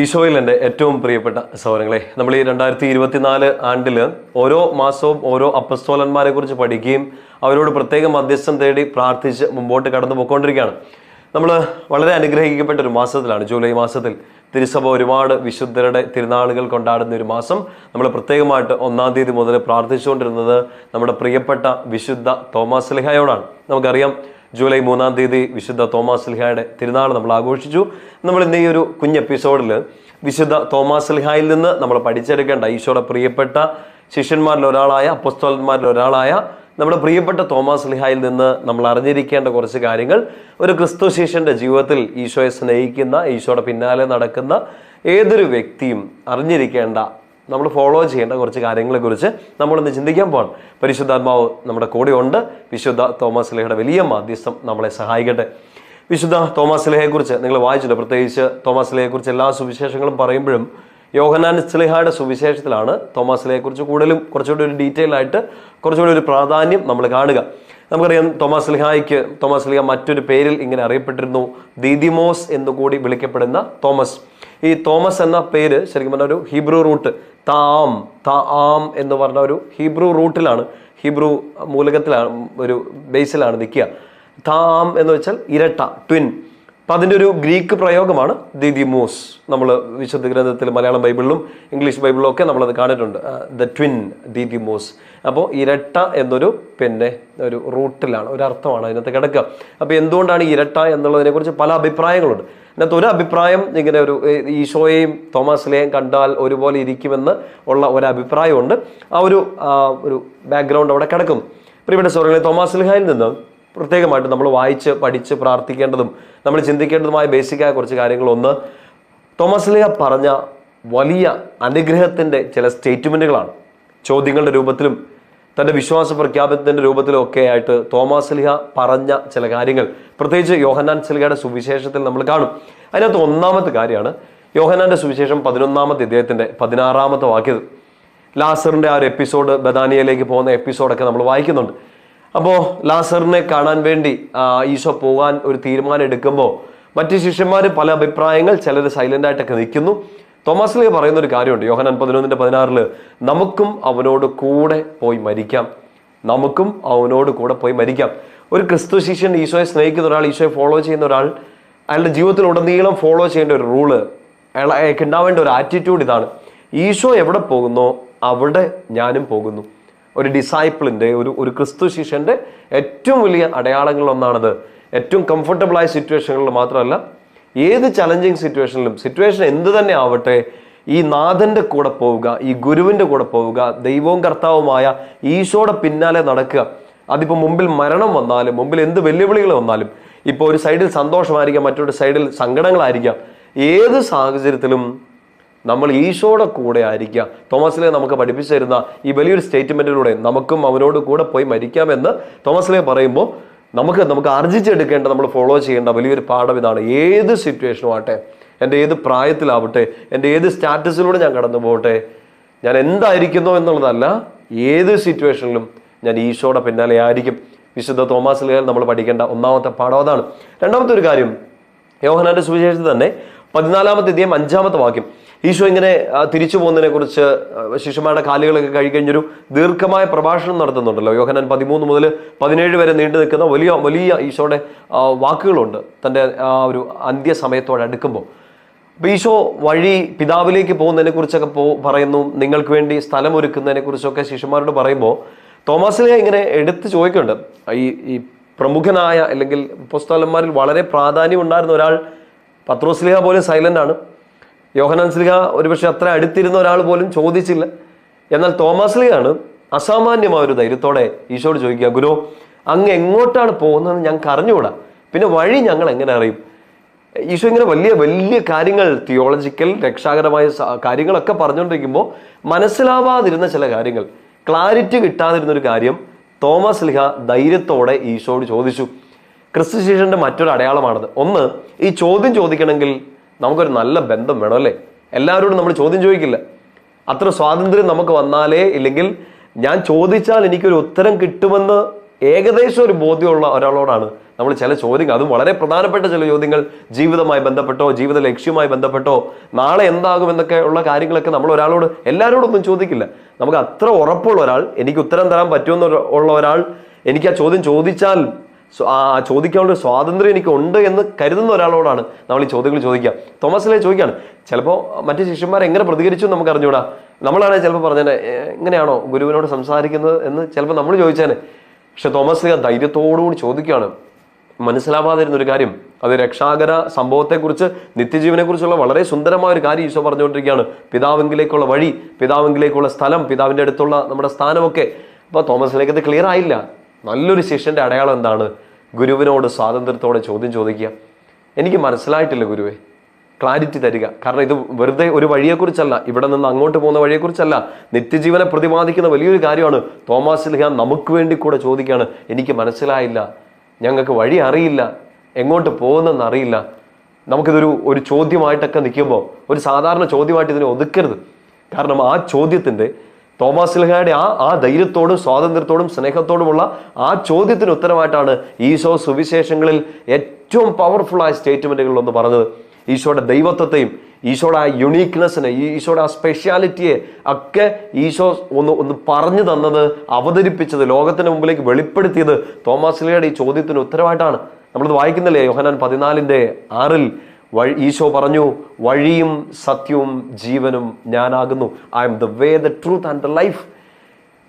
ഈശോയിൽ എന്റെ ഏറ്റവും പ്രിയപ്പെട്ട സൗരങ്ങളെ നമ്മൾ ഈ രണ്ടായിരത്തി ഇരുപത്തിനാല് ആണ്ടിൽ ഓരോ മാസവും ഓരോ അപ്പസ്തോലന്മാരെ കുറിച്ച് പഠിക്കുകയും അവരോട് പ്രത്യേക മധ്യസ്ഥം തേടി പ്രാർത്ഥിച്ച് മുമ്പോട്ട് കടന്നു പോയിക്കൊണ്ടിരിക്കുകയാണ്. നമ്മൾ വളരെ അനുഗ്രഹിക്കപ്പെട്ട ഒരു മാസത്തിലാണ് ജൂലൈ മാസത്തിൽ തിരുസഭ ഒരുപാട് വിശുദ്ധരുടെ തിരുനാളുകൾ കൊണ്ടാടുന്ന ഒരു മാസം. നമ്മൾ പ്രത്യേകമായിട്ട് ഒന്നാം തീയതി മുതൽ പ്രാർത്ഥിച്ചുകൊണ്ടിരുന്നത് നമ്മുടെ പ്രിയപ്പെട്ട വിശുദ്ധ തോമസ് ലിഹായോടാണ്. നമുക്കറിയാം ജൂലൈ മൂന്നാം തീയതി വിശുദ്ധ തോമാസ് ലിഹായുടെ തിരുനാൾ നമ്മൾ ആഘോഷിച്ചു. നമ്മൾ ഇന്ന് ഈ ഒരു കുഞ്ഞ് എപ്പിസോഡിൽ വിശുദ്ധ തോമാസ് ലിഹായിൽ നിന്ന് നമ്മൾ പഠിച്ചെടുക്കേണ്ട ഈശോയുടെ പ്രിയപ്പെട്ട ശിഷ്യന്മാരിൽ ഒരാളായ അപ്പസ്തോലന്മാരിൽ ഒരാളായ നമ്മുടെ പ്രിയപ്പെട്ട തോമാസ് ലിഹായിൽ നിന്ന് നമ്മൾ അറിഞ്ഞിരിക്കേണ്ട കുറച്ച് കാര്യങ്ങൾ. ഒരു ക്രിസ്തു ശിഷ്യന്റെ ജീവിതത്തിൽ ഈശോയെ സ്നേഹിക്കുന്ന ഈശോയുടെ പിന്നാലെ നടക്കുന്ന ഏതൊരു വ്യക്തിയും അറിഞ്ഞിരിക്കേണ്ട നമ്മൾ ഫോളോ ചെയ്യേണ്ട കുറച്ച് കാര്യങ്ങളെക്കുറിച്ച് നമ്മളൊന്ന് ചിന്തിക്കാൻ പോകണം പരിശുദ്ധാത്മാവ് നമ്മുടെ കൂടെ ഉണ്ട് വിശുദ്ധ തോമസ് ലേഹയുടെ വലിയ മാധ്യസ്ഥം നമ്മളെ സഹായിക്കട്ടെ. വിശുദ്ധ തോമസ് ലേഹയെക്കുറിച്ച് നിങ്ങൾ വായിച്ചില്ല പ്രത്യേകിച്ച് തോമസ് ലേഹയെക്കുറിച്ച് എല്ലാ സുവിശേഷങ്ങളും പറയുമ്പോഴും യോഹനാൻ സ്ലിഹയുടെ സുവിശേഷത്തിലാണ് തോമസ് ലേഹയെക്കുറിച്ച് കൂടുതലും കുറച്ചുകൂടി ഒരു ഡീറ്റെയിൽ ആയിട്ട് കുറച്ചുകൂടി ഒരു പ്രാധാന്യം നമ്മൾ കാണുക. നമുക്കറിയാം തോമസ് ലിഹായ്ക്ക് തോമസ് ലിഹ മറ്റൊരു പേരിൽ ഇങ്ങനെ അറിയപ്പെട്ടിരുന്നു. ദീദിമോസ് എന്നുകൂടി വിളിക്കപ്പെടുന്ന തോമസ്. ഈ തോമസ് എന്ന പേര് ശരിക്കും പറഞ്ഞ ഒരു ഹീബ്രു റൂട്ട്. താം താം എന്ന് പറഞ്ഞ ഒരു ഹീബ്രു റൂട്ടിലാണ് ഹീബ്രു മൂലകത്തിലാണ് ഒരു ബേസിലാണ് നിൽക്കുക. താം എന്ന് വെച്ചാൽ ഇരട്ട ട്വിൻ. അപ്പം അതിന്റെ ഒരു ഗ്രീക്ക് പ്രയോഗമാണ് ദിദിമോസ്. നമ്മൾ വിശുദ്ധ ഗ്രന്ഥത്തിൽ മലയാളം ബൈബിളിലും ഇംഗ്ലീഷ് ബൈബിളിലും ഒക്കെ നമ്മളത് കാണിട്ടുണ്ട്. The twin Didymos. അപ്പോൾ ഇരട്ട എന്നൊരു പിന്നെ ഒരു റൂട്ടിലാണ് ഒരു അർത്ഥമാണ് അതിനകത്ത് കിടക്കുക. അപ്പോൾ എന്തുകൊണ്ടാണ് ഇരട്ട എന്നുള്ളതിനെക്കുറിച്ച് പല അഭിപ്രായങ്ങളുണ്ട്. അതിനകത്ത് ഒരു അഭിപ്രായം ഇങ്ങനെ ഒരു ഈശോയെയും തോമസിലെയും കണ്ടാൽ ഒരുപോലെ ഇരിക്കുമെന്ന് ഉള്ള ഒരു അഭിപ്രായമുണ്ട്. ആ ഒരു ഒരു ബാക്ക്ഗ്രൗണ്ട് അവിടെ കിടക്കും. പ്രിയപ്പെട്ട സോറങ്ങളെ തോമസ് ലിഹായിൽ നിന്ന് പ്രത്യേകമായിട്ട് നമ്മൾ വായിച്ച് പഠിച്ച് പ്രാർത്ഥിക്കേണ്ടതും നമ്മൾ ചിന്തിക്കേണ്ടതുമായ ബേസിക്കായ കുറച്ച് കാര്യങ്ങൾ ഒന്ന് തോമസ് ലിഹ പറഞ്ഞ വലിയ അനുഗ്രഹത്തിന്റെ ചില സ്റ്റേറ്റ്മെന്റുകളാണ് ചോദ്യങ്ങളുടെ രൂപത്തിലും തന്റെ വിശ്വാസ പ്രഖ്യാപനത്തിന്റെ രൂപത്തിലൊക്കെ ആയിട്ട് തോമസ് ലിഹ പറഞ്ഞ ചില കാര്യങ്ങൾ. പ്രത്യേകിച്ച് യോഹന്നാൻ സിൽഹയുടെ സുവിശേഷത്തിൽ നമ്മൾ കാണും. അതിനകത്ത് ഒന്നാമത്തെ കാര്യമാണ് യോഹന്നാന്റെ സുവിശേഷം പതിനൊന്നാമത്തെ ഇദ്ദേഹത്തിന്റെ പതിനാറാമത്തെ വാക്യത് ലാസറിന്റെ ആ ഒരു എപ്പിസോഡ് ബദാനിയയിലേക്ക് പോകുന്ന എപ്പിസോഡൊക്കെ നമ്മൾ വായിക്കുന്നുണ്ട്. അപ്പോൾ ലാസറിനെ കാണാൻ വേണ്ടി ഈശോ പോകാൻ ഒരു തീരുമാനം എടുക്കുമ്പോൾ മറ്റ് ശിഷ്യന്മാർ പല അഭിപ്രായങ്ങൾ ചിലർ സൈലന്റ് ആയിട്ടൊക്കെ നിൽക്കുന്നു. തോമസ് ലീ പറയുന്ന ഒരു കാര്യമുണ്ട്. യോഹനാൻ പതിനൊന്നിന്റെ പതിനാറിൽ നമുക്കും അവനോട് കൂടെ പോയി മരിക്കാം. നമുക്കും അവനോട് കൂടെ പോയി മരിക്കാം. ഒരു ക്രിസ്തു ശിഷ്യൻ ഈശോയെ സ്നേഹിക്കുന്ന ഒരാൾ ഈശോയെ ഫോളോ ചെയ്യുന്ന ഒരാൾ അയാളുടെ ജീവിതത്തിൽ ഉടനീളം ഫോളോ ചെയ്യേണ്ട ഒരു റൂൾ അയാൾ അയാൾക്ക് ഉണ്ടാവേണ്ട ഒരു ആറ്റിറ്റ്യൂഡ് ഇതാണ്. ഈശോ എവിടെ പോകുന്നോ അവിടെ ഞാനും പോകുന്നു. ഒരു ഡിസൈപ്പിളിന്റെ ഒരു ഒരു ക്രിസ്തു ശിഷ്യന്റെ ഏറ്റവും വലിയ അടയാളങ്ങളിലൊന്നാണത്. ഏറ്റവും കംഫർട്ടബിളായ സിറ്റുവേഷനുകളിൽ മാത്രമല്ല ഏത് ചലഞ്ചിങ് സിറ്റുവേഷനിലും സിറ്റുവേഷൻ എന്ത് തന്നെ ആവട്ടെ ഈ നാഥന്റെ കൂടെ പോവുക ഈ ഗുരുവിന്റെ കൂടെ പോവുക ദൈവവും കർത്താവുമായ ഈശോയുടെ പിന്നാലെ നടക്കുക. അതിപ്പോൾ മുമ്പിൽ മരണം വന്നാലും മുമ്പിൽ എന്ത് വെല്ലുവിളികൾ വന്നാലും ഇപ്പോൾ ഒരു സൈഡിൽ സന്തോഷമായിരിക്കാം മറ്റൊരു സൈഡിൽ സങ്കടങ്ങളായിരിക്കാം. ഏത് സാഹചര്യത്തിലും നമ്മൾ ഈശോയുടെ കൂടെ ആയിരിക്കുക. തോമസിലെ നമുക്ക് പഠിപ്പിച്ചു തരുന്ന ഈ വലിയൊരു സ്റ്റേറ്റ്മെന്റിലൂടെ നമുക്കും അവനോട് കൂടെ പോയി മരിക്കാമെന്ന് തോമസിലെ പറയുമ്പോൾ നമുക്ക് നമുക്ക് ആർജിച്ചെടുക്കേണ്ട നമ്മൾ ഫോളോ ചെയ്യേണ്ട വലിയൊരു പാഠം ഇതാണ്. ഏത് സിറ്റുവേഷനും ആട്ടെ എന്റെ ഏത് പ്രായത്തിലാവട്ടെ എന്റെ ഏത് സ്റ്റാറ്റസിലൂടെ ഞാൻ കടന്നു പോകട്ടെ ഞാൻ എന്തായിരിക്കുന്നു എന്നുള്ളതല്ല ഏത് സിറ്റുവേഷനിലും ഞാൻ ഈശോയുടെ പിന്നാലെ ആയിരിക്കും. വിശുദ്ധ തോമാസ് ലേഖൻ നമ്മൾ പഠിക്കേണ്ട ഒന്നാമത്തെ പാഠം അതാണ്. രണ്ടാമത്തെ ഒരു കാര്യം യോഹനാന്റെ സുവിശേഷത്തിൽ തന്നെ പതിനാലാമത്തെ അധ്യായം അഞ്ചാമത്തെ വാക്യം. ഈശോ ഇങ്ങനെ തിരിച്ചു പോകുന്നതിനെ കുറിച്ച് ശിശുമാരുടെ കാലുകളൊക്കെ കഴിക്കഴിഞ്ഞൊരു ദീർഘമായ പ്രഭാഷണം നടത്തുന്നുണ്ടല്ലോ. യോഹനാൻ പതിമൂന്ന് മുതൽ പതിനേഴ് വരെ നീണ്ടു നിൽക്കുന്ന വലിയ വലിയ ഈശോയുടെ വാക്കുകളുണ്ട് തന്റെ ആ ഒരു അന്ത്യസമയത്തോട് അടുക്കുമ്പോൾ. അപ്പോൾ ഈശോ വഴി പിതാവിലേക്ക് പോകുന്നതിനെ കുറിച്ചൊക്കെ പോ പറയുന്നു. നിങ്ങൾക്ക് വേണ്ടി സ്ഥലം ഒരുക്കുന്നതിനെ കുറിച്ചൊക്കെ ശിഷ്യന്മാരോട് പറയുമ്പോൾ തോമസിനെ ഇങ്ങനെ എടുത്ത് ചോദിക്കുന്നുണ്ട്. ഈ ഈ പ്രമുഖനായ അല്ലെങ്കിൽ പുസ്തകന്മാരിൽ വളരെ പ്രാധാന്യം ഉണ്ടായിരുന്ന ഒരാൾ പത്രോസ്ലിഹ പോലും സൈലന്റ് ആണ്. യോഹനാൻ സ്ലിഹ ഒരുപക്ഷെ അത്ര അടുത്തിരുന്ന ഒരാൾ പോലും ചോദിച്ചില്ല. എന്നാൽ തോമസ് ലിയാണ് അസാമാന്യമായ ഒരു ധൈര്യത്തോടെ ഈശോട് ചോദിക്കുക ഗുരു അങ്ങ് എങ്ങോട്ടാണ് പോകുന്നതെന്ന് ഞങ്ങൾക്ക് അറിഞ്ഞുകൂടാ? പിന്നെ വഴി ഞങ്ങൾ എങ്ങനെ അറിയും? ഈശോ ഇങ്ങനെ വലിയ വലിയ കാര്യങ്ങൾ തിയോളജിക്കൽ രക്ഷാകരമായ കാര്യങ്ങളൊക്കെ പറഞ്ഞുകൊണ്ടിരിക്കുമ്പോൾ മനസ്സിലാവാതിരുന്ന ചില കാര്യങ്ങൾ ക്ലാരിറ്റി കിട്ടാതിരുന്ന ഒരു കാര്യം തോമസ് ലിഹ ധൈര്യത്തോടെ ഈശോട് ചോദിച്ചു. ക്രിസ്തു ശിഷ്യന്റെ മറ്റൊരു അടയാളമാണത്. ഒന്ന് ഈ ചോദ്യം ചോദിക്കണമെങ്കിൽ നമുക്കൊരു നല്ല ബന്ധം വേണം അല്ലേ? എല്ലാവരോടും നമ്മൾ ചോദ്യം ചോദിക്കില്ല. അത്ര സ്വാതന്ത്ര്യം നമുക്ക് വന്നാലേ ഇല്ലെങ്കിൽ ഞാൻ ചോദിച്ചാൽ എനിക്കൊരു ഉത്തരം കിട്ടുമെന്ന് ഏകദേശം ഒരു ബോധ്യമുള്ള ഒരാളോടാണ് നമ്മൾ ചില ചോദ്യങ്ങൾ. അതും വളരെ പ്രധാനപ്പെട്ട ചില ചോദ്യങ്ങൾ. ജീവിതമായി ബന്ധപ്പെട്ടോ ജീവിത ലക്ഷ്യവുമായി ബന്ധപ്പെട്ടോ നാളെ എന്താകും എന്നൊക്കെ ഉള്ള കാര്യങ്ങളൊക്കെ നമ്മൾ ഒരാളോട് എല്ലാവരോടൊന്നും ചോദിക്കില്ല. നമുക്ക് അത്ര ഉറപ്പുള്ള ഒരാൾ എനിക്ക് ഉത്തരം തരാൻ പറ്റുമെന്ന് ഉള്ള ഒരാൾ എനിക്ക് ആ ചോദ്യം ചോദിച്ചാൽ ആ ചോദിക്കാനുള്ള സ്വാതന്ത്ര്യം എനിക്ക് ഉണ്ട് എന്ന് കരുതുന്ന ഒരാളോടാണ് നമ്മൾ ഈ ചോദ്യങ്ങൾ ചോദിക്കുക. തോമസിലെ ചോദിക്കുകയാണ് ചിലപ്പോൾ മറ്റു ശിഷ്യന്മാർ എങ്ങനെ പ്രതികരിച്ചു നമുക്ക് അറിഞ്ഞൂടാ? നമ്മളാണ് ചിലപ്പോൾ പറഞ്ഞത് എങ്ങനെയാണോ ഗുരുവിനോട് സംസാരിക്കുന്നത്? എന്ന് ചിലപ്പോൾ നമ്മൾ ചോദിച്ചേനെ. പക്ഷെ തോമസ് ലീഗ ധൈര്യത്തോടുകൂടി ചോദിക്കുകയാണ്. മനസ്സിലാവാതിരുന്ന ഒരു കാര്യം അത് രക്ഷാകര സംഭവത്തെക്കുറിച്ച് നിത്യജീവനെക്കുറിച്ചുള്ള വളരെ സുന്ദരമായ ഒരു കാര്യം ഈശോ പറഞ്ഞുകൊണ്ടിരിക്കുകയാണ്. പിതാവെങ്കിലേക്കുള്ള വഴി പിതാവെങ്കിലേക്കുള്ള സ്ഥലം പിതാവിന്റെ അടുത്തുള്ള നമ്മുടെ സ്ഥാനമൊക്കെ. അപ്പോൾ തോമസിലേക്ക് അത് ക്ലിയർ ആയില്ല. നല്ലൊരു ശിഷ്യന്റെ അടയാളം എന്താണ്? ഗുരുവിനോട് സ്വാതന്ത്ര്യത്തോടെ ചോദ്യം ചോദിക്കുക. എനിക്ക് മനസ്സിലായിട്ടില്ല ഗുരുവേ. ക്ലാരിറ്റി തരിക. കാരണം ഇത് വെറുതെ ഒരു വഴിയെക്കുറിച്ചല്ല. ഇവിടെ നിന്ന് അങ്ങോട്ട് പോകുന്ന വഴിയെക്കുറിച്ചല്ല. നിത്യജീവനെ പ്രതിപാദിക്കുന്ന വലിയൊരു കാര്യമാണ്. തോമാസ് ലിഹ നമുക്ക് വേണ്ടി കൂടെ ചോദിക്കുകയാണ്. എനിക്ക് മനസ്സിലായില്ല. ഞങ്ങൾക്ക് വഴി അറിയില്ല. എങ്ങോട്ട് പോകുന്നെന്ന് അറിയില്ല. നമുക്കിതൊരു ഒരു ചോദ്യമായിട്ടൊക്കെ നിൽക്കുമ്പോൾ ഒരു സാധാരണ ചോദ്യമായിട്ട് ഇതിനെ ഒതുക്കരുത്. കാരണം ആ ചോദ്യത്തിന്റെ തോമസ് ലിഹയുടെ ആ ആ ധൈര്യത്തോടും സ്വാതന്ത്ര്യത്തോടും സ്നേഹത്തോടുമുള്ള ആ ചോദ്യത്തിന് ഉത്തരമായിട്ടാണ് ഈശോ സുവിശേഷങ്ങളിൽ ഏറ്റവും പവർഫുൾ ആയ സ്റ്റേറ്റ്മെന്റുകളിലൊന്ന് പറഞ്ഞത്. ഈശോയുടെ ദൈവത്വത്തെയും ഈശോയുടെ ആ യുണീക്നെസ്സിനെ ഈശോയുടെ ആ സ്പെഷ്യാലിറ്റിയെ ഒക്കെ ഈശോ ഒന്ന് ഒന്ന് പറഞ്ഞു തന്നത് അവതരിപ്പിച്ചത് ലോകത്തിന് മുമ്പിലേക്ക് വെളിപ്പെടുത്തിയത് തോമസ് ലിഹയുടെ ഈ ചോദ്യത്തിന് ഉത്തരവായിട്ടാണ് നമ്മളിത് വായിക്കുന്നില്ലേ? യോഹനാൻ പതിനാലിന്റെ ആറിൽ വഴി ഈശോ പറഞ്ഞു വഴിയും സത്യവും ജീവനും ഞാനാകുന്നു. I am the way the truth and the life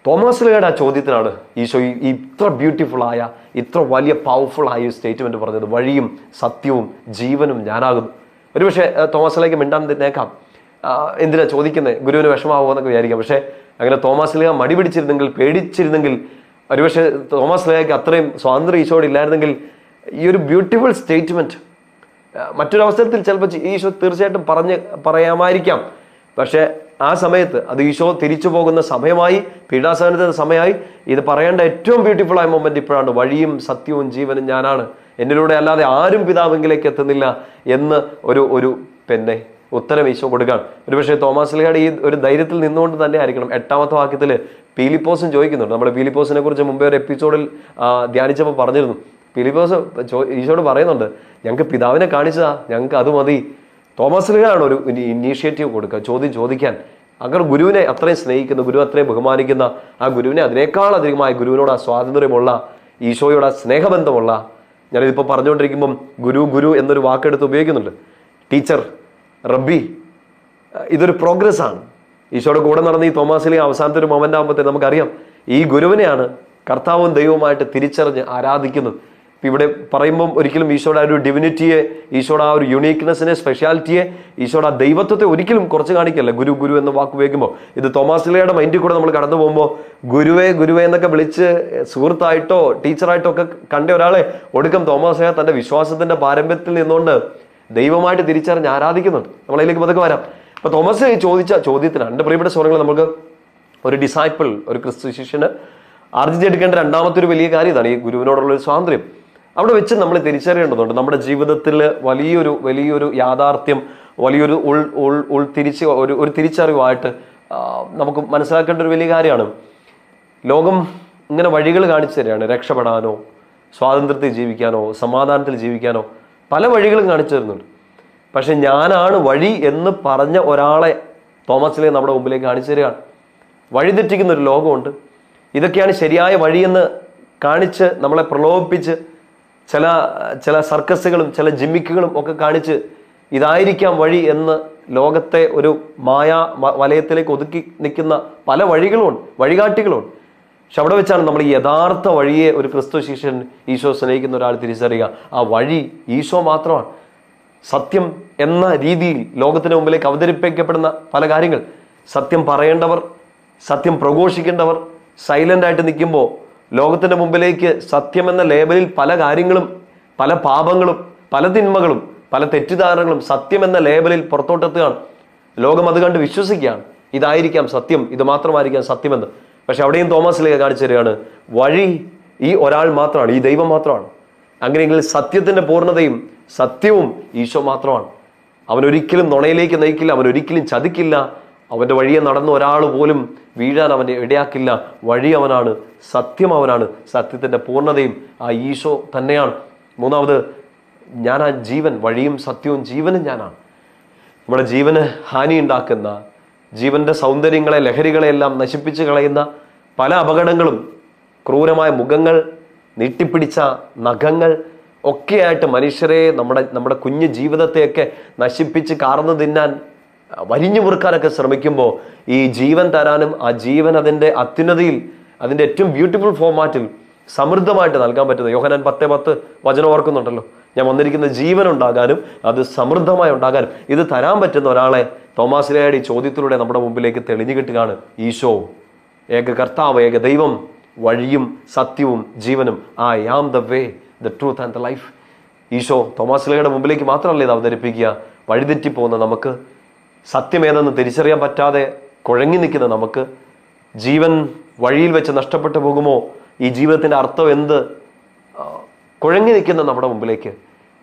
Thomas ലേയുടെ ആ ചോദ്യത്തിനാണ് ഈശോ ഇത്ര ബ്യൂട്ടിഫുൾ ആയ ഇത്ര വലിയ പവർഫുൾ ആയ സ്റ്റേറ്റ്മെന്റ് പറഞ്ഞത്. വഴിയും സത്യവും ജീവനും ഞാനാകുന്നു. ഒരുപക്ഷെ തോമസിലേക്ക് തോമസ് ലേക്ക് മിണ്ടാൻ തന്നേക്കാം എന്തിനാ ചോദിക്കുന്നത് ഗുരുവിന് വിഷമാവോ എന്നൊക്കെ വിചാരിക്കാം. പക്ഷേ അങ്ങനെ തോമസ് ലിയ മടി പിടിച്ചിരുന്നെങ്കിൽ പേടിച്ചിരുന്നെങ്കിൽ ഒരുപക്ഷെ തോമസ് ലിയക്ക് അത്രയും സ്വാതന്ത്ര്യം ഈശോയോട് ഇല്ലായിരുന്നെങ്കിൽ ഈ ഒരു ബ്യൂട്ടിഫുൾ സ്റ്റേറ്റ്മെന്റ് മറ്റൊരവസരത്തിൽ ചിലപ്പോൾ ഈശോ തീർച്ചയായിട്ടും പറഞ്ഞ് പറയാമായിരിക്കാം. പക്ഷേ ആ സമയത്ത് അത് ഈശോ തിരിച്ചു പോകുന്ന സമയമായി പീഡാസനത്തിന്റെ സമയമായി. ഇത് പറയേണ്ട ഏറ്റവും ബ്യൂട്ടിഫുൾ ആയ മൊമെന്റ് ഇപ്പോഴാണ് വഴിയും സത്യവും ജീവനും ഞാനാണ്. എന്നിലൂടെ അല്ലാതെ ആരും പിതാവെങ്കിലേക്ക് എത്തുന്നില്ല എന്ന് ഒരു ഒരു പിന്നെ ഉത്തരം ഈശോ കൊടുക്കുകയാണ്. ഒരുപക്ഷെ തോമസ് ലിഹയുടെ ഈ ഒരു ധൈര്യത്തിൽ നിന്നുകൊണ്ട് തന്നെ ആയിരിക്കണം. എട്ടാമത്തെ വാക്യത്തിൽ പീലിപ്പോസും ചോദിക്കുന്നുണ്ട്. നമ്മൾ പീലിപ്പോസിനെ കുറിച്ച് മുമ്പേ ഒരു എപ്പിസോഡിൽ ധ്യാനിച്ചപ്പോൾ പറഞ്ഞിരുന്നു. പീലിപ്പോസ് ചോ- ഈശോട് പറയുന്നുണ്ട് ഞങ്ങൾക്ക് പിതാവിനെ കാണിച്ചതാ ഞങ്ങൾക്ക് അത് മതി. തോമസിനാണ് ഒരു ഇനീഷ്യേറ്റീവ് കൊടുക്കുക ചോദ്യം ചോദിക്കാൻ. അങ്ങനെ ഗുരുവിനെ അത്രയും സ്നേഹിക്കുന്ന ഗുരു അത്രയും ബഹുമാനിക്കുന്ന ആ ഗുരുവിനെ അതിനേക്കാൾ അധികമായ ഗുരുവിനോട് ആ സ്വാതന്ത്ര്യമുള്ള ഈശോയോട് ആ സ്നേഹബന്ധമുള്ള ഞാനിതിപ്പോൾ പറഞ്ഞുകൊണ്ടിരിക്കുമ്പം ഗുരു ഗുരു എന്നൊരു വാക്കെടുത്ത് ഉപയോഗിക്കുന്നുണ്ട്. ടീച്ചർ റബ്ബി ഇതൊരു പ്രോഗ്രസ് ആണ് ഈശോയുടെ കൂടെ നടന്ന ഈ തോമാസിലെ അവസാനത്തെ ഒരു മൊമെന്റ് ആകുമ്പോഴത്തേ നമുക്കറിയാം ഈ ഗുരുവിനെയാണ് കർത്താവും ദൈവവുമായിട്ട് തിരിച്ചറിഞ്ഞ് ആരാധിക്കുന്നത്. ഇവിടെ പറയുമ്പം ഒരിക്കലും ഈശോയുടെ ആ ഒരു ഡിവിനിറ്റിയെ ഈശോയുടെ ആ ഒരു യുണീക്നെസ്സിനെ സ്പെഷ്യാലിറ്റിയെ ഈശോയുടെ ആ ദൈവത്വത്തെ ഒരിക്കലും കുറച്ച് കാണിക്കല്ല. ഗുരു ഗുരു എന്ന വാക്ക് ഉപയോഗിക്കുമ്പോൾ ഇത് തോമാസിലയുടെ മൈൻഡിൽ കൂടെ നമ്മൾ കടന്നു പോകുമ്പോൾ ഗുരുവേ ഗുരുവേ എന്നൊക്കെ വിളിച്ച് സുഹൃത്തായിട്ടോ ടീച്ചറായിട്ടോ ഒക്കെ കണ്ട ഒരാളെ ഒടുക്കം തോമാസില തന്റെ വിശ്വാസത്തിന്റെ പാരമ്പര്യത്തിൽ നിന്നുകൊണ്ട് ദൈവമായിട്ട് തിരിച്ചറിഞ്ഞ് ആരാധിക്കുന്നുണ്ട്. നമ്മളതിലേക്ക് പതുക്കെ വരാം. അപ്പൊ തോമസ് ചോദിച്ച ചോദ്യത്തിന് എന്റെ പ്രിയപ്പെട്ട സ്വരങ്ങൾ നമുക്ക് ഒരു ഡിസൈപ്പിൾ ഒരു ക്രിസ്തു ശിഷ്യന് ആർജിച്ചെടുക്കേണ്ട രണ്ടാമത്തെ ഒരു വലിയ കാര്യം ഇതാണ്. ഈ ഗുരുവിനോടുള്ള ഒരു സ്വാതന്ത്ര്യം. അവിടെ വെച്ച് നമ്മൾ തിരിച്ചറിയേണ്ടതുണ്ട്. നമ്മുടെ ജീവിതത്തിൽ വലിയൊരു വലിയൊരു യാഥാർത്ഥ്യം വലിയൊരു ഉൾ ഉൾ ഉൾ തിരിച്ച് ഒരു ഒരു തിരിച്ചറിവായിട്ട് നമുക്ക് മനസ്സിലാക്കേണ്ട ഒരു വലിയ കാര്യമാണ്. ലോകം ഇങ്ങനെ വഴികൾ കാണിച്ചു തരികയാണ്. രക്ഷപ്പെടാനോ സ്വാതന്ത്ര്യത്തിൽ ജീവിക്കാനോ സമാധാനത്തിൽ ജീവിക്കാനോ പല വഴികളും കാണിച്ചു തരുന്നുണ്ട്. പക്ഷെ ഞാനാണ് വഴി എന്ന് പറഞ്ഞ ഒരാളെ തോമസിലെ നമ്മുടെ മുമ്പിലേക്ക് കാണിച്ചു തരികയാണ്. വഴിതെറ്റിക്കുന്ന ഒരു ലോകമുണ്ട്. ഇതൊക്കെയാണ് ശരിയായ വഴിയെന്ന് കാണിച്ച് നമ്മളെ പ്രലോഭിപ്പിച്ച് ചില ചില സർക്കസുകളും ചില ജിമ്മിക്കുകളും ഒക്കെ കാണിച്ച് ഇതായിരിക്കാം വഴി എന്ന് ലോകത്തെ ഒരു മായ വലയത്തിലേക്ക് ഒതുക്കി നിൽക്കുന്ന പല വഴികളുമുണ്ട് വഴികാട്ടികളുണ്ട്. പക്ഷെ അവിടെ വെച്ചാണ് നമ്മൾ ഈ യഥാർത്ഥ വഴിയെ ഒരു ക്രിസ്തു ശിഷ്യൻ ഈശോ സ്നേഹിക്കുന്ന ഒരാൾ തിരിച്ചറിയുക. ആ വഴി ഈശോ മാത്രമാണ്. സത്യം എന്ന രീതിയിൽ ലോകത്തിന് മുമ്പിലേക്ക് അവതരിപ്പിക്കപ്പെടുന്ന പല കാര്യങ്ങൾ. സത്യം പറയേണ്ടവർ സത്യം പ്രഘോഷിക്കേണ്ടവർ സൈലന്റ് ആയിട്ട് നിൽക്കുമ്പോൾ ലോകത്തിന്റെ മുമ്പിലേക്ക് സത്യമെന്ന ലേബലിൽ പല കാര്യങ്ങളും പല പാപങ്ങളും പല തിന്മകളും പല തെറ്റിദ്ധാരണകളും സത്യമെന്ന ലേബലിൽ പുറത്തോട്ടെത്തുകയാണ്. ലോകം അത് കണ്ട് വിശ്വസിക്കുകയാണ്. ഇതായിരിക്കാം സത്യം ഇത് മാത്രമായിരിക്കാം സത്യമെന്ന്. പക്ഷെ അവിടെയും തോമസ് ലേഖ കാണിച്ചു തരികയാണ് വഴി ഈ ഒരാൾ മാത്രമാണ് ഈ ദൈവം മാത്രമാണ്. അങ്ങനെയെങ്കിൽ സത്യത്തിന്റെ പൂർണതയും സത്യവും ഈശോ മാത്രമാണ്. അവൻ ഒരിക്കലും നുണയിലേക്ക് നയിക്കില്ല അവൻ ഒരിക്കലും ചതിക്കില്ല. അവന്റെ വഴിയെ നടന്ന ഒരാൾ പോലും വീഴാൻ അവനെ ഇടയാക്കില്ല. വഴി അവനാണ് സത്യം അവനാണ്. സത്യത്തിന്റെ പൂർണതയും ആ ഈശോ തന്നെയാണ്. മൂന്നാമത് ഞാൻ ആ ജീവൻ വഴിയും സത്യവും ജീവനും ഞാനാണ്. നമ്മുടെ ജീവന് ഹാനി ഉണ്ടാക്കുന്ന ജീവന്റെ സൗന്ദര്യങ്ങളെ ലഹരികളെയെല്ലാം നശിപ്പിച്ച് കളയുന്ന പല അപകടങ്ങളും ക്രൂരമായ മുഖങ്ങൾ നീട്ടിപ്പിടിച്ച നഖങ്ങൾ ഒക്കെയായിട്ട് മനുഷ്യരെ നമ്മുടെ നമ്മുടെ കുഞ്ഞു ജീവിതത്തെയൊക്കെ നശിപ്പിച്ച് കാർന്നു തിന്നാൻ വരിഞ്ഞു മുറുക്കാനൊക്കെ ശ്രമിക്കുമ്പോൾ ഈ ജീവൻ തരാനും ആ ജീവൻ അതിന്റെ അത്യുന്നതിയിൽ അതിന്റെ ഏറ്റവും ബ്യൂട്ടിഫുൾ ഫോമാറ്റിൽ സമൃദ്ധമായിട്ട് നൽകാൻ പറ്റുന്നത് യോഹനാൻ പത്ത് പത്ത് വചനം ഓർക്കുന്നുണ്ടല്ലോ. ഞാൻ വന്നിരിക്കുന്ന ജീവൻ ഉണ്ടാകാനും അത് സമൃദ്ധമായി ഉണ്ടാകാനും ഇത് തരാൻ പറ്റുന്ന ഒരാളെ തോമാസിലയുടെ ഈ ചോദ്യത്തിലൂടെ നമ്മുടെ മുമ്പിലേക്ക് തെളിഞ്ഞു കിട്ടുകയാണ്. ഈശോ ഏക കർത്താവ് ഏക ദൈവം വഴിയും സത്യവും ജീവനും. Am the way the truth and the life Isho തോമാസിലയുടെ മുമ്പിലേക്ക് മാത്രമല്ല ഇത് അവതരിപ്പിക്കുക. വഴിതെറ്റിപ്പോകുന്ന നമുക്ക് സത്യമേതെന്ന് തിരിച്ചറിയാൻ പറ്റാതെ കുഴങ്ങി നിൽക്കുന്ന നമുക്ക് ജീവൻ വഴിയിൽ വെച്ച് നഷ്ടപ്പെട്ടു പോകുമോ? ഈ ജീവിതത്തിന്റെ അർത്ഥം എന്ത്? കുഴങ്ങി നിൽക്കുന്ന നമ്മുടെ മുമ്പിലേക്ക്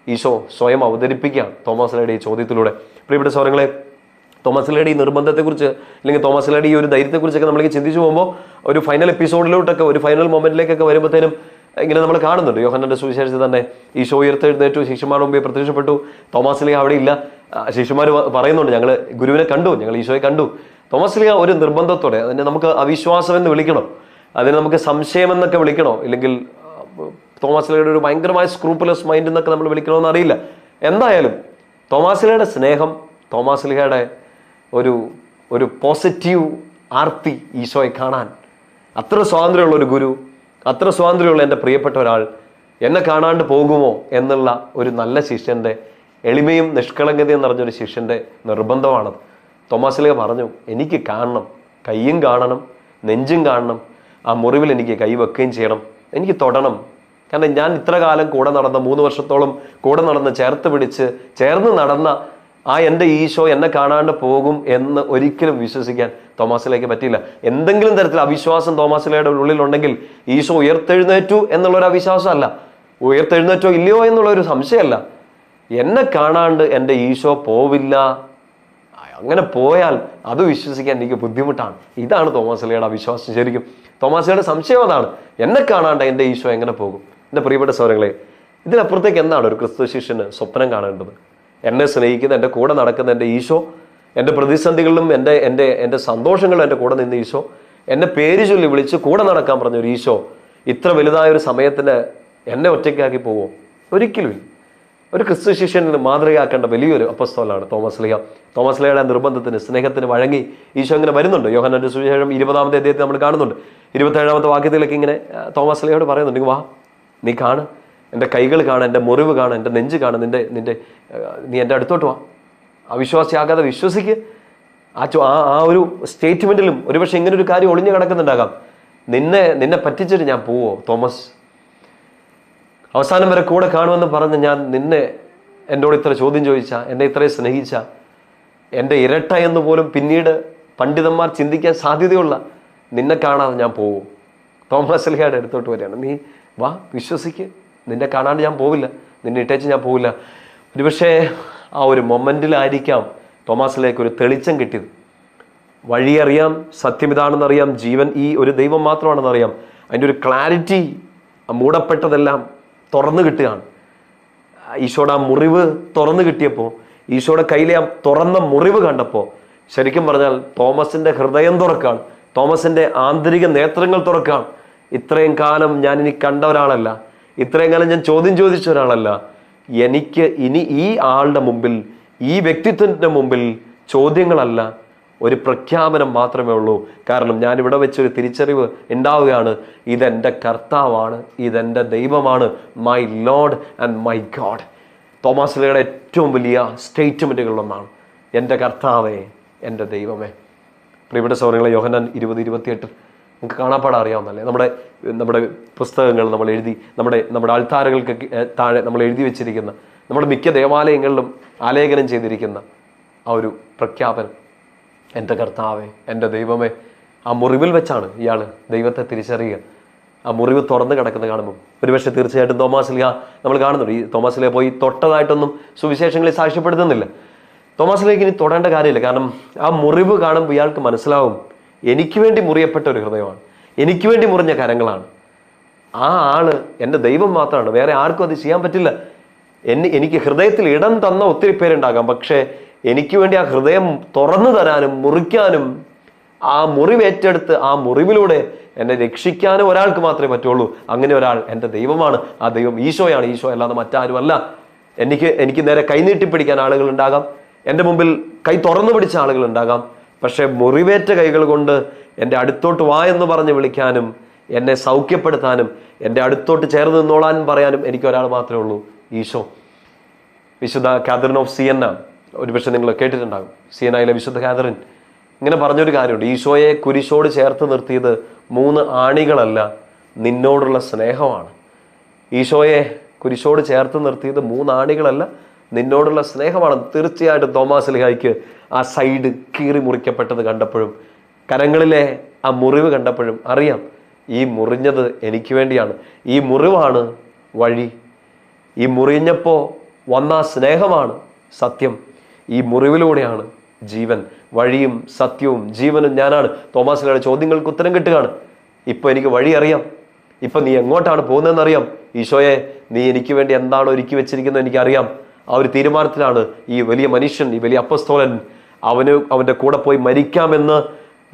ഈശോ സ്വയം അവതരിപ്പിക്കുകയാണ് തോമസ് ലേഡി ഈ ചോദ്യത്തിലൂടെ. പ്രിയപ്പെട്ട സ്വരങ്ങളെ തോമസ് ലേഡി നിർബന്ധത്തെക്കുറിച്ച് അല്ലെങ്കിൽ തോമസ് ലേഡി ഈ ഒരു ധൈര്യത്തെക്കുറിച്ചൊക്കെ നമ്മളേക്ക് ചിന്തിച്ചു പോകുമ്പോൾ ഒരു ഫൈനൽ എപ്പിസോഡിലോട്ടൊക്കെ ഒരു ഫൈനൽ മൊമെന്റിലേക്കൊക്കെ വരുമ്പോഴത്തേനും ഇങ്ങനെ നമ്മൾ കാണുന്നുണ്ട്. യോഹന്നന്റെ സുവിശേഷത്തിൽ തന്നെ ഈശോ ഉയർത്തെഴുന്നേറ്റു. ശിഷ്യന്മാരുടെ മുമ്പേ പ്രത്യക്ഷപ്പെട്ടു. തോമസ് ലീഗ അവിടെ ഇല്ല. ശിഷ്യന്മാർ പറയുന്നുണ്ട് ഞങ്ങൾ ഗുരുവിനെ കണ്ടു. ഞങ്ങൾ ഈശോയെ കണ്ടു. തോമസ് ലീഗ ഒരു നിർബന്ധത്തോടെ അതിനെ നമുക്ക് അവിശ്വാസം എന്ന് വിളിക്കണം? അതിനെ നമുക്ക് സംശയം എന്നൊക്കെ വിളിക്കണോ? ഇല്ലെങ്കിൽ തോമസ് ലിയുടെ ഒരു ഭയങ്കരമായ സ്ക്രൂപ്പുലസ് മൈൻഡ് എന്നൊക്കെ നമ്മൾ വിളിക്കണമെന്ന് അറിയില്ല. എന്തായാലും തോമസ് ലിയുടെ സ്നേഹം തോമസ് ലിഹയുടെ ഒരു ഒരു പോസിറ്റീവ് ആർത്തി ഈശോയെ കാണാൻ. അത്ര സ്വാതന്ത്ര്യമുള്ള ഒരു ഗുരു അത്ര സ്വാതന്ത്ര്യമുള്ള എന്റെ പ്രിയപ്പെട്ട ഒരാൾ എന്നെ കാണാണ്ട് പോകുമോ എന്നുള്ള ഒരു നല്ല ശിഷ്യന്റെ എളിമയും നിഷ്കളങ്കതയും നിറഞ്ഞൊരു ശിഷ്യന്റെ നിർബന്ധമാണത്. തോമാസിലേക്ക് പറഞ്ഞു എനിക്ക് കാണണം കയ്യും കാണണം നെഞ്ചും കാണണം ആ മുറിവിൽ എനിക്ക് കൈ വെക്കുകയും ചെയ്യണം എനിക്ക് തൊടണം. കാരണം ഞാൻ ഇത്ര കാലം കൂടെ നടന്ന മൂന്ന് വർഷത്തോളം കൂടെ നടന്ന് ചേർത്ത് പിടിച്ച് ചേർന്ന് നടന്ന ആ എന്റെ ഈശോ എന്നെ കാണാണ്ട് പോകും എന്ന് ഒരിക്കലും വിശ്വസിക്കാൻ തോമാസിലേക്ക് പറ്റിയില്ല. എന്തെങ്കിലും തരത്തിൽ അവിശ്വാസം തോമാസിലയുടെ ഉള്ളിലുണ്ടെങ്കിൽ ഈശോ ഉയർത്തെഴുന്നേറ്റു എന്നുള്ളൊരു അവിശ്വാസമല്ല. ഉയർത്തെഴുന്നേറ്റോ ഇല്ലയോ എന്നുള്ള ഒരു സംശയമല്ല. എന്നെ കാണാണ്ട് എന്റെ ഈശോ പോവില്ല. അങ്ങനെ പോയാൽ അത് വിശ്വസിക്കാൻ എനിക്ക് ബുദ്ധിമുട്ടാണ്. ഇതാണ് തോമാസിലയുടെ അവിശ്വാസം ശരിക്കും. തോമാസിലയുടെ സംശയം അതാണ്. എന്നെ കാണാണ്ട് എന്റെ ഈശോ എങ്ങനെ പോകും? എന്റെ പ്രിയപ്പെട്ട സൗരങ്ങളെ ഇതിനപ്പുറത്തേക്ക് എന്താണ് ഒരു ക്രിസ്തു ശിഷ്യന് സ്വപ്നം കാണേണ്ടത്? എന്നെ സ്നേഹിക്കുന്ന എന്റെ കൂടെ നടക്കുന്ന എന്റെ ഈശോ എന്റെ പ്രതിസന്ധികളിലും എന്റെ എന്റെ എന്റെ സന്തോഷങ്ങളും എന്റെ കൂടെ നിന്ന് ഈശോ എന്നെ പേര് ചൊല്ലി വിളിച്ച് കൂടെ നടക്കാൻ പറഞ്ഞ ഒരു ഈശോ ഇത്ര വലുതായ ഒരു സമയത്തിന് എന്നെ ഒറ്റയ്ക്കാക്കി പോവോ? ഒരിക്കലും ഒരു ക്രിസ്തു ശിഷ്യന് മാതൃകയാക്കേണ്ട വലിയൊരു അപ്പസ്തോലാണ് തോമസ് ലിയ തോമസ് ലിയയുടെ നിർബന്ധത്തിന് സ്നേഹത്തിന് വഴങ്ങി ഈശോ ഇങ്ങനെ വരുന്നുണ്ട്. യോഹനന്റെ സുവിശേഷം ഇരുപതാമത്തെ അദ്ദേഹത്തെ നമ്മൾ കാണുന്നുണ്ട്. ഇരുപത്തേഴാമത്തെ വാക്യത്തിലേക്ക് ഇങ്ങനെ തോമസ് ലിയോട് പറയുന്നുണ്ട് വാ നീ കാണ്. എന്റെ കൈകൾ കാണാൻ എന്റെ മുറിവ് കാണാൻ എന്റെ നെഞ്ച് കാണാൻ നിന്റെ നിന്റെ നീ എന്റെ അടുത്തോട്ട് വാ. അവിശ്വാസിയാകാതെ വിശ്വസിക്ക്. ആ ആ ഒരു സ്റ്റേറ്റ്മെന്റിലും ഒരുപക്ഷെ ഇങ്ങനെ ഒരു കാര്യം ഒളിഞ്ഞു കിടക്കുന്നുണ്ടാകാം. നിന്നെ നിന്നെ പറ്റിച്ചിട്ട് ഞാൻ പോവോ തോമസ്? അവസാനം വരെ കൂടെ കാണുമെന്ന് പറഞ്ഞ് ഞാൻ നിന്നെ എന്നോട് ഇത്ര ചോദ്യം ചോദിച്ച എന്നെ ഇത്രയും സ്നേഹിച്ച എന്റെ ഇരട്ട എന്ന് പോലും പിന്നീട് പണ്ഡിതന്മാർ ചിന്തിക്കാൻ സാധ്യതയുള്ള നിന്നെ കാണാതെ ഞാൻ പോവും. തോമസ് ലിഹയുടെ അടുത്തോട്ട് വരികയാണ്. നീ വാ വിശ്വസിക്ക്. നിന്നെ കാണാണ്ട് ഞാൻ പോവില്ല. നിന്നെ ഇട്ടേച്ച് ഞാൻ പോവില്ല. ഒരുപക്ഷേ ആ ഒരു മൊമെന്റിലായിരിക്കാം തോമാസിലേക്ക് ഒരു തെളിച്ചം കിട്ടിയത്. വഴിയറിയാം സത്യം ഇതാണെന്നറിയാം ജീവൻ ഈ ഒരു ദൈവം മാത്രമാണെന്നറിയാം. അതിന്റെ ഒരു ക്ലാരിറ്റി മൂടപ്പെട്ടതെല്ലാം തുറന്നു കിട്ടുകയാണ്. ഈശോയുടെ ആ മുറിവ് തുറന്നു കിട്ടിയപ്പോൾ ഈശോയുടെ കയ്യിലെ ആ തുറന്ന മുറിവ് കണ്ടപ്പോൾ ശരിക്കും പറഞ്ഞാൽ തോമസിന്റെ ഹൃദയം തുറക്കാണ് തോമസിന്റെ ആന്തരിക നേത്രങ്ങൾ തുറക്കാണ് ഇത്രയും കാലം ഞാൻ ഇനി കണ്ട ഒരാളല്ല. ഇത്രയും കാലം ഞാൻ ചോദ്യം ചോദിച്ച ഒരാളല്ല. എനിക്ക് ഇനി ഈ ആളുടെ മുമ്പിൽ ഈ വ്യക്തിത്വത്തിന്റെ മുമ്പിൽ ചോദ്യങ്ങളല്ല ഒരു പ്രഖ്യാപനം മാത്രമേ ഉള്ളൂ. കാരണം ഞാൻ ഇവിടെ വെച്ചൊരു തിരിച്ചറിവ് ഉണ്ടാവുകയാണ്. ഇതെന്റെ കർത്താവാണ് ഇതെന്റെ ദൈവമാണ് my lord and my god Thomas ലയുടെ ഏറ്റവും വലിയ സ്റ്റേറ്റ്മെന്റുകളിലൊന്നാണ് എന്റെ കർത്താവേ എന്റെ ദൈവമേ. പ്രിയപ്പെട്ട സൗരങ്ങളെ യോഹനാൻ ഇരുപത് ഇരുപത്തിയെട്ട് നമുക്ക് കാണാപ്പാടാ അറിയാവുന്നല്ലേ നമ്മുടെ നമ്മുടെ പുസ്തകങ്ങൾ നമ്മൾ എഴുതി നമ്മുടെ നമ്മുടെ ആൾത്താരകൾക്ക് താഴെ നമ്മൾ എഴുതി വെച്ചിരിക്കുന്ന നമ്മുടെ മിക്ക ദേവാലയങ്ങളിലും ആലേഖനം ചെയ്തിരിക്കുന്ന ആ ഒരു പ്രഖ്യാപനം. എന്റെ കർത്താവേ എന്റെ ദൈവമേ ആ മുറിവിൽ വെച്ചാണ് ഇയാൾ ദൈവത്തെ തിരിച്ചറിയുക. ആ മുറിവ് തുറന്ന് കിടക്കുന്ന കാണുമ്പോൾ ഒരുപക്ഷെ തീർച്ചയായിട്ടും തോമാസിലിയ നമ്മൾ കാണുന്നുണ്ട്. ഈ തോമാസിലെ പോയി തൊട്ടതായിട്ടൊന്നും സുവിശേഷങ്ങളിൽ സാക്ഷ്യപ്പെടുത്തുന്നില്ല. തോമാസിലേക്ക് ഇനി തൊടേണ്ട കാര്യമില്ല. കാരണം ആ മുറിവ് കാണുമ്പോൾ ഇയാൾക്ക് മനസ്സിലാവും എനിക്ക് വേണ്ടി മുറിയപ്പെട്ട ഒരു ഹൃദയമാണ്. എനിക്ക് വേണ്ടി മുറിഞ്ഞ കരങ്ങളാണ്. ആ ആൾ എന്റെ ദൈവം മാത്രമാണ്. വേറെ ആർക്കും അത് ചെയ്യാൻ പറ്റില്ല. എന്നെ എനിക്ക് ഹൃദയത്തിൽ ഇടം തന്ന ഒത്തിരി പേരുണ്ടാകാം. പക്ഷേ എനിക്ക് വേണ്ടി ആ ഹൃദയം തുറന്നു തരാനും മുറിക്കാനും ആ മുറിവേറ്റെടുത്ത് ആ മുറിവിലൂടെ എന്നെ രക്ഷിക്കാനും ഒരാൾക്ക് മാത്രമേ പറ്റുള്ളൂ. അങ്ങനെ ഒരാൾ എന്റെ ദൈവമാണ്. ആ ദൈവം ഈശോയാണ്. ഈശോ അല്ലാതെ മറ്റാരുമല്ല. എനിക്ക് എനിക്ക് നേരെ കൈനീട്ടി പിടിക്കാൻ ആളുകൾ ഉണ്ടാകാം എന്റെ മുമ്പിൽ കൈ തുറന്നു പിടിച്ച ആളുകൾ ഉണ്ടാകാം പക്ഷേ മുറിവേറ്റ കൈകൾ കൊണ്ട് എന്റെ അടുത്തോട്ട് വാ എന്ന് പറഞ്ഞ് വിളിക്കാനും എന്നെ സൗഖ്യപ്പെടുത്താനും എന്റെ അടുത്തോട്ട് ചേർന്ന് നിന്നോളാനും പറയാനും എനിക്ക് ഒരാൾ മാത്രമേ ഉള്ളൂ ഈശോ. വിശുദ്ധ കാതറിൻ ഓഫ് സിയന്ന. ഒരുപക്ഷെ നിങ്ങൾ കേട്ടിട്ടുണ്ടാകും. സിയനയിലെ വിശുദ്ധ കാതറിൻ. ഇങ്ങനെ പറഞ്ഞൊരു കാര്യമുണ്ട്. ഈശോയെ കുരിശോട് ചേർത്ത് നിർത്തിയത് മൂന്ന് ആണികളല്ല നിന്നോടുള്ള സ്നേഹമാണ്. ഈശോയെ കുരിശോട് ചേർത്ത് നിർത്തിയത് മൂന്ന് ആണികളല്ല നിന്നോടുള്ള സ്നേഹമാണ്. തീർച്ചയായിട്ടും തോമാസ് ലിഹായിക്ക് ആ സൈഡ് കീറി മുറിക്കപ്പെട്ടത് കണ്ടപ്പോഴും കരങ്ങളിലെ ആ മുറിവ് കണ്ടപ്പോഴും അറിയാം ഈ മുറിഞ്ഞത് എനിക്ക് വേണ്ടിയാണ്. ഈ മുറിവാണ് വഴി. ഈ മുറിഞ്ഞപ്പോൾ വന്ന സ്നേഹമാണ് സത്യം. ഈ മുറിവിലൂടെയാണ് ജീവൻ. വഴിയും സത്യവും ജീവനും ഞാനാണ്. തോമാസിലയുടെ ചോദ്യങ്ങൾക്ക് ഉത്തരം കിട്ടുകയാണ്. ഇപ്പോൾ എനിക്ക് വഴി അറിയാം. ഇപ്പം നീ എങ്ങോട്ടാണ് പോകുന്നതെന്ന് അറിയാം ഈശോയെ നീ എനിക്ക് വേണ്ടി എന്താണ് ഒരുക്കി വെച്ചിരിക്കുന്നത് എനിക്കറിയാം. ആ ഒരു തീരുമാനത്തിലാണ് ഈ വലിയ മനുഷ്യൻ ഈ വലിയ അപ്പസ്തോലൻ അവന് അവന്റെ കൂടെ പോയി മരിക്കാമെന്ന്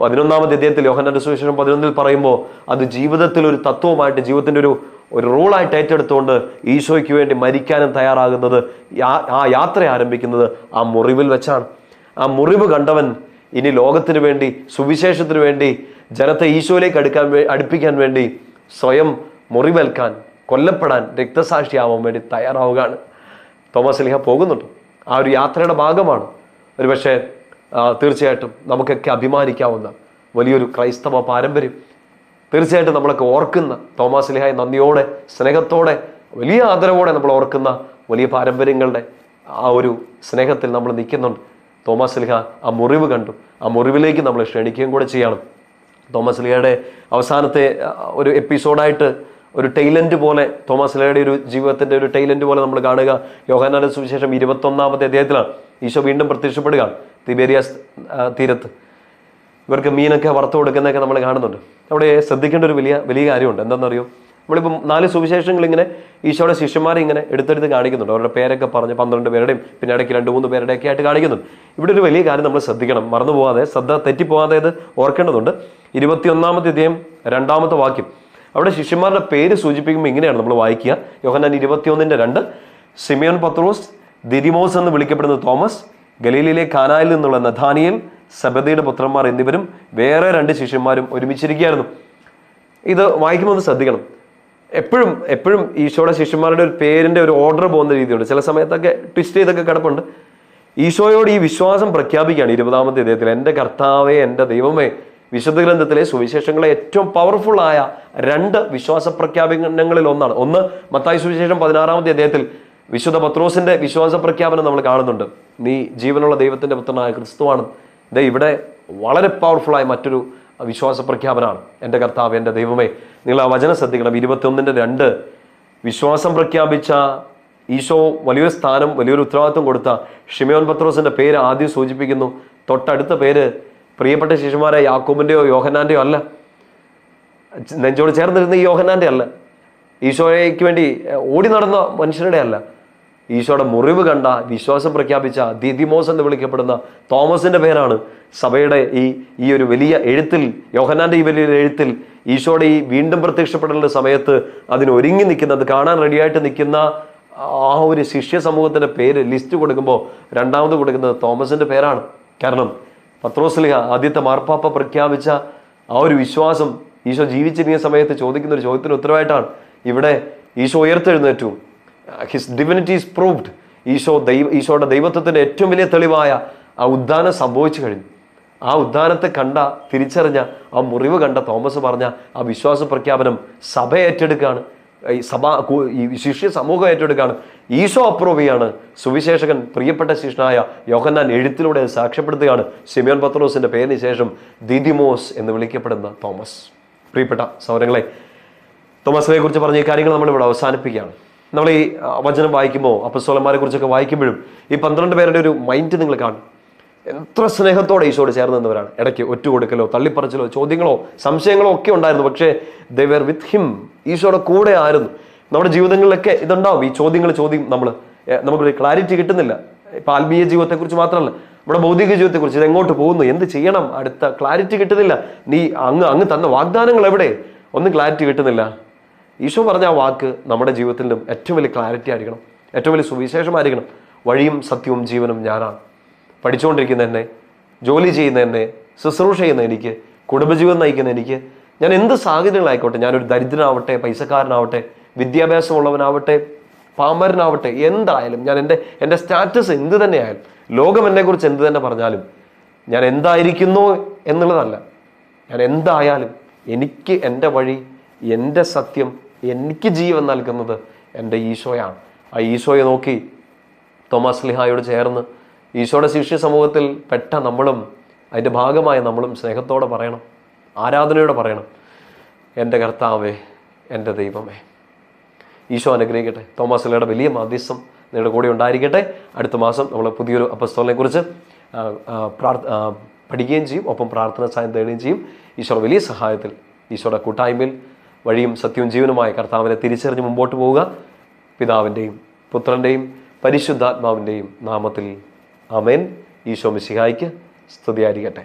പതിനൊന്നാമത്തെ അദ്ദേഹത്തിൽ യോഹന്നാന്റെ സുവിശേഷം പതിനൊന്നിൽ പറയുമ്പോൾ അത് ജീവിതത്തിൽ ഒരു തത്വമായിട്ട് ജീവിതത്തിന്റെ ഒരു ഒരു റൂളായിട്ട് ഏറ്റെടുത്തുകൊണ്ട് ഈശോയ്ക്ക് വേണ്ടി മരിക്കാനും തയ്യാറാകുന്നത് ആ യാത്ര ആരംഭിക്കുന്നത് ആ മുറിവിൽ വെച്ചാണ്. ആ മുറിവ് കണ്ടവൻ ഇനി ലോകത്തിന് വേണ്ടി സുവിശേഷത്തിന് വേണ്ടി ജനത്തെ ഈശോയിലേക്ക് അടുക്കാൻ അടുപ്പിക്കാൻ വേണ്ടി സ്വയം മുറിവേൽക്കാൻ കൊല്ലപ്പെടാൻ രക്തസാക്ഷിയാവാൻ വേണ്ടി തയ്യാറാവുകയാണ്. തോമസ് ലിഹ പോകുന്നുണ്ട്. ആ ഒരു യാത്രയുടെ ഭാഗമാണ്. ഒരുപക്ഷെ തീർച്ചയായിട്ടും നമുക്കൊക്കെ അഭിമാനിക്കാവുന്ന വലിയൊരു ക്രൈസ്തവ പാരമ്പര്യം. തീർച്ചയായിട്ടും നമ്മളൊക്കെ ഓർക്കുന്ന തോമസ് ലിഹായ് നന്ദിയോടെ സ്നേഹത്തോടെ വലിയ ആദരവോടെ നമ്മൾ ഓർക്കുന്ന വലിയ പാരമ്പര്യങ്ങളുടെ ആ ഒരു സ്നേഹത്തിൽ നമ്മൾ നിൽക്കുന്നുണ്ട്. തോമസ് ലിഹ ആ മുറിവ് കണ്ടു. ആ മുറിവിലേക്ക് നമ്മൾ ക്ഷണിക്കുകയും കൂടെ ചെയ്യണം. തോമസ് ലിഹയുടെ അവസാനത്തെ ഒരു എപ്പിസോഡായിട്ട് ഒരു ടൈലന്റ് പോലെ തോമസ് ലിഹയുടെ ഒരു ജീവിതത്തിന്റെ ഒരു ടൈലന്റ് പോലെ നമ്മൾ കാണുക. യോഹാനാന്റെ സുവിശേഷം ഇരുപത്തൊന്നാമത്തെ അദ്ദേഹത്തിലാണ് ഈശോ വീണ്ടും പ്രത്യക്ഷപ്പെടുകയാണ് തിബേരിയാസ് തീരത്ത്. ഇവർക്ക് മീനൊക്കെ വറുത്ത് കൊടുക്കുന്നതൊക്കെ നമ്മൾ കാണുന്നുണ്ട്. അവിടെ ശ്രദ്ധിക്കേണ്ട ഒരു വലിയ വലിയ കാര്യമുണ്ട്. എന്താണെന്നറിയോ? നമ്മളിപ്പം നാല് സുവിശേഷങ്ങൾ ഇങ്ങനെ ഈശോയുടെ ശിഷ്യന്മാരെ ഇങ്ങനെ എടുത്തെടുത്ത് കാണിക്കുന്നുണ്ട്. അവരുടെ പേരൊക്കെ പറഞ്ഞ് പന്ത്രണ്ട് പേരുടെയും പിന്നെ ഇടയ്ക്ക് രണ്ട് മൂന്ന് പേരുടെയൊക്കെ ആയിട്ട് കാണിക്കുന്നുണ്ട്. ഇവിടെ ഒരു വലിയ കാര്യം നമ്മൾ ശ്രദ്ധിക്കണം. മറന്നു പോകാതെ ശ്രദ്ധ തെറ്റിപ്പോകാതെ ഇത് ഓർക്കേണ്ടതുണ്ട്. ഇരുപത്തിയൊന്നാമത്തെ ഇദ്ദേഹം രണ്ടാമത്തെ വാക്യം. അവിടെ ശിഷ്യന്മാരുടെ പേര് സൂചിപ്പിക്കുമ്പോൾ ഇങ്ങനെയാണ് നമ്മൾ വായിക്കുക. യോഹനാൻ ഇരുപത്തിയൊന്നിന്റെ രണ്ട് സിമിയോൻ പത്രോസ് ദിരിമോസ് എന്ന് വിളിക്കപ്പെടുന്ന തോമസ് ഗലീലിലെ കാനായിൽ നിന്നുള്ള നഥാനിയൽ സബദിയുടെ പുത്രന്മാർ എന്നിവരും വേറെ രണ്ട് ശിഷ്യന്മാരും ഒരുമിച്ചിരിക്കുകയായിരുന്നു. ഇത് വായിക്കുമ്പോൾ ശ്രദ്ധിക്കണം. എപ്പോഴും എപ്പോഴും ഈശോയുടെ ശിഷ്യന്മാരുടെ ഒരു പേരിന്റെ ഒരു ഓർഡർ പോകുന്ന രീതിയുണ്ട്. ചില സമയത്തൊക്കെ ട്വിസ്റ്റ് ചെയ്തൊക്കെ കിടപ്പുണ്ട്. ഈശോയോട് ഈ വിശ്വാസം പ്രഖ്യാപിക്കുകയാണ് ഇരുപതാമത്തെ ഇദ്ദേഹത്തിൽ. എന്റെ കർത്താവേ എന്റെ ദൈവമേ വിശുദ്ധ ഗ്രന്ഥത്തിലെ സുവിശേഷങ്ങളെ ഏറ്റവും പവർഫുൾ ആയ രണ്ട് വിശ്വാസ പ്രഖ്യാപനങ്ങളിൽ ഒന്നാണ്. ഒന്ന് മത്തായി സുവിശേഷം പതിനാറാമത്തെ അദ്ദേഹത്തിൽ വിശുദ്ധ പത്രോസിന്റെ വിശ്വാസ പ്രഖ്യാപനം നമ്മൾ കാണുന്നുണ്ട്. നീ ജീവനുള്ള ദൈവത്തിന്റെ പുത്രനായ ക്രിസ്തുവാണ്. ദേ ഇവിടെ വളരെ പവർഫുള്ളായ മറ്റൊരു വിശ്വാസ പ്രഖ്യാപനമാണ്. എന്റെ കർത്താവ് എന്റെ ദൈവമേ നിങ്ങൾ ആ വചന ശ്രദ്ധിക്കണം. ഇരുപത്തിയൊന്നിന്റെ രണ്ട്. വിശ്വാസം പ്രഖ്യാപിച്ച ഈശോ വലിയൊരു സ്ഥാനം വലിയൊരു ഉത്തരവാദിത്വം കൊടുത്ത ഷിമയോൻ പത്രോസിന്റെ പേര് ആദ്യം സൂചിപ്പിക്കുന്നു. തൊട്ടടുത്ത പേര് പ്രിയപ്പെട്ട ശിശുമാരെ യാക്കോബിന്റെയോ യോഹനാന്റെയോ അല്ല. നെഞ്ചോട് ചേർന്നിരുന്ന ഈ യോഹനാന്റെ അല്ല. ഈശോയ്ക്ക് വേണ്ടി ഓടി നടന്ന മനുഷ്യരുടെ അല്ല. ഈശോയുടെ മുറിവ് കണ്ട വിശ്വാസം പ്രഖ്യാപിച്ച ദിദിമോസ് എന്ന് വിളിക്കപ്പെടുന്ന തോമസിന്റെ പേരാണ് സഭയുടെ ഈ ഈ ഒരു വലിയ എഴുത്തിൽ യോഹനാന്റെ ഈ വലിയ എഴുത്തിൽ ഈശോയുടെ ഈ വീണ്ടും പ്രത്യക്ഷപ്പെടേണ്ട സമയത്ത് അതിന് ഒരുങ്ങി കാണാൻ റെഡിയായിട്ട് നിൽക്കുന്ന ആ ഒരു ശിഷ്യ സമൂഹത്തിന്റെ പേര് ലിസ്റ്റ് കൊടുക്കുമ്പോൾ രണ്ടാമത് കൊടുക്കുന്നത് തോമസിന്റെ പേരാണ്. കാരണം പത്രോസ്ലിഹ ആദ്യത്തെ മാർപ്പാപ്പ പ്രഖ്യാപിച്ച ആ ഒരു വിശ്വാസം ഈശോ ജീവിച്ചിരിക്കുന്ന സമയത്ത് ചോദിക്കുന്ന ഒരു ചോദ്യത്തിന് ഉത്തരവായിട്ടാണ്. ഇവിടെ ഈശോ ഉയർത്തെഴുന്നേറ്റു. His divinity is proved Isho ദൈവ ഈശോയുടെ ദൈവത്വത്തിന്റെ ഏറ്റവും വലിയ തെളിവായ ആ ഉദ്ധാനം സംഭവിച്ചു കഴിഞ്ഞു. ആ ഉദ്ധാനത്തെ കണ്ട തിരിച്ചറിഞ്ഞ ആ മുറിവ് കണ്ട തോമസ് പറഞ്ഞ ആ വിശ്വാസ പ്രഖ്യാപനം സഭ ഏറ്റെടുക്കുകയാണ്. ഈ സഭ ഈ ശിഷ്യ സമൂഹം ഏറ്റെടുക്കുകയാണ്. ഈശോ അപ്രൂവ് ചെയ്യാണ്. സുവിശേഷകൻ പ്രിയപ്പെട്ട ശിഷ്യനായ യോഹന്നാൻ എഴുത്തിലൂടെ സാക്ഷ്യപ്പെടുത്തുകയാണ്. സിമിയോൻ പത്രോസിന്റെ പേരിന് ശേഷം ദിദിമോസ് എന്ന് വിളിക്കപ്പെടുന്ന തോമസ്. പ്രിയപ്പെട്ട സൗരങ്ങളെ തോമസിനെ കുറിച്ച് പറഞ്ഞ ഈ കാര്യങ്ങൾ നമ്മളിവിടെ അവസാനിപ്പിക്കുകയാണ്. നമ്മൾ ഈ വചനം വായിക്കുമ്പോൾ അപ്പസ്തോലന്മാരെ കുറിച്ചൊക്കെ വായിക്കുമ്പോഴും ഈ പന്ത്രണ്ട് പേരുടെ ഒരു മൈൻഡ് നിങ്ങൾ കാണും. എത്ര സ്നേഹത്തോടെ ഈശോട് ചേർന്ന് നിന്നവരാണ്. ഇടയ്ക്ക് ഒറ്റ കൊടുക്കലോ തള്ളിപ്പറച്ചിലോ ചോദ്യങ്ങളോ സംശയങ്ങളോ ഒക്കെ ഉണ്ടായിരുന്നു. പക്ഷേ ദർ വിത്ത് ഹിം ഈശോയുടെ കൂടെ ആയിരുന്നു. നമ്മുടെ ജീവിതങ്ങളിലൊക്കെ ഇതുണ്ടാവും. ഈ ചോദ്യങ്ങൾ ചോദ്യം നമ്മൾ നമുക്കൊരു ക്ലാരിറ്റി കിട്ടുന്നില്ല. ഇപ്പം ആത്മീയ ജീവിതത്തെക്കുറിച്ച് മാത്രമല്ല നമ്മുടെ ഭൗതിക ജീവിതത്തെക്കുറിച്ച് ഇത് എങ്ങോട്ട് പോകുന്നു? എന്ത് ചെയ്യണം? അടുത്ത ക്ലാരിറ്റി കിട്ടുന്നില്ല. നീ അങ്ങ് അങ്ങ് തന്ന വാഗ്ദാനങ്ങൾ എവിടെ? ഒന്നും ക്ലാരിറ്റി കിട്ടുന്നില്ല. ഈശോ പറഞ്ഞ ആ വാക്ക് നമ്മുടെ ജീവിതത്തിലും ഏറ്റവും വലിയ ക്ലാരിറ്റി ആയിരിക്കണം. ഏറ്റവും വലിയ സുവിശേഷമായിരിക്കണം. വഴിയും സത്യവും ജീവനും ഞാനാണ്. പഠിച്ചുകൊണ്ടിരിക്കുന്ന എന്നെ ജോലി ചെയ്യുന്ന എന്നെ ശുശ്രൂഷ ചെയ്യുന്ന എനിക്ക് കുടുംബജീവിതം നയിക്കുന്ന എനിക്ക് ഞാൻ എന്ത് സാഹചര്യങ്ങളായിക്കോട്ടെ ഞാനൊരു ദരിദ്രനാവട്ടെ പൈസക്കാരനാവട്ടെ വിദ്യാഭ്യാസമുള്ളവനാവട്ടെ പാമരനാവട്ടെ എന്തായാലും ഞാൻ എന്റെ എന്റെ സ്റ്റാറ്റസ് എന്ത് തന്നെയായാലും ലോകം എന്നെക്കുറിച്ച് എന്ത് തന്നെ പറഞ്ഞാലും ഞാൻ എന്തായിരിക്കുന്നു എന്നുള്ളതല്ല. ഞാൻ എന്തായാലും എനിക്ക് എന്റെ വഴി എന്റെ സത്യം എനിക്ക് ജീവൻ നൽകുന്നത് എന്റെ ഈശോയാണ്. ആ ഈശോയെ നോക്കി തോമസ് ലിഹായോട് ചേർന്ന് ഈശോയുടെ ശിഷ്യ സമൂഹത്തിൽ പെട്ട നമ്മളും അതിന്റെ ഭാഗമായ നമ്മളും സ്നേഹത്തോടെ പറയണം ആരാധനയോടെ പറയണം എന്റെ കർത്താവേ എന്റെ ദൈവമേ. ഈശോ അനുഗ്രഹിക്കട്ടെ. തോമസ് ലിയുടെ വലിയ മാധ്യസ്ഥം നിങ്ങളുടെ കൂടെ ഉണ്ടായിരിക്കട്ടെ. അടുത്ത മാസം നമ്മൾ പുതിയൊരു അപ്പസ്തോലിനെ കുറിച്ച് ആ, ആ, പ്രാർത്ഥ പഠിക്കുകയും ചെയ്യും. ഒപ്പം പ്രാർത്ഥന സഹായം തേടുകയും ചെയ്യും. ഈശോയുടെ വലിയ സഹായത്തിൽ ഈശോയുടെ കൂട്ടായ്മയിൽ വഴിയും സത്യവും ജീവനുമായ കർത്താവിനെ തിരിച്ചറിഞ്ഞ് മുമ്പോട്ട് പോവുക. പിതാവിന്റെയും പുത്രന്റെയും പരിശുദ്ധാത്മാവിന്റെയും നാമത്തിൽ അമേൻ ഈശോ മിശിഹായിക്ക് സ്തുതിയായിരിക്കട്ടെ.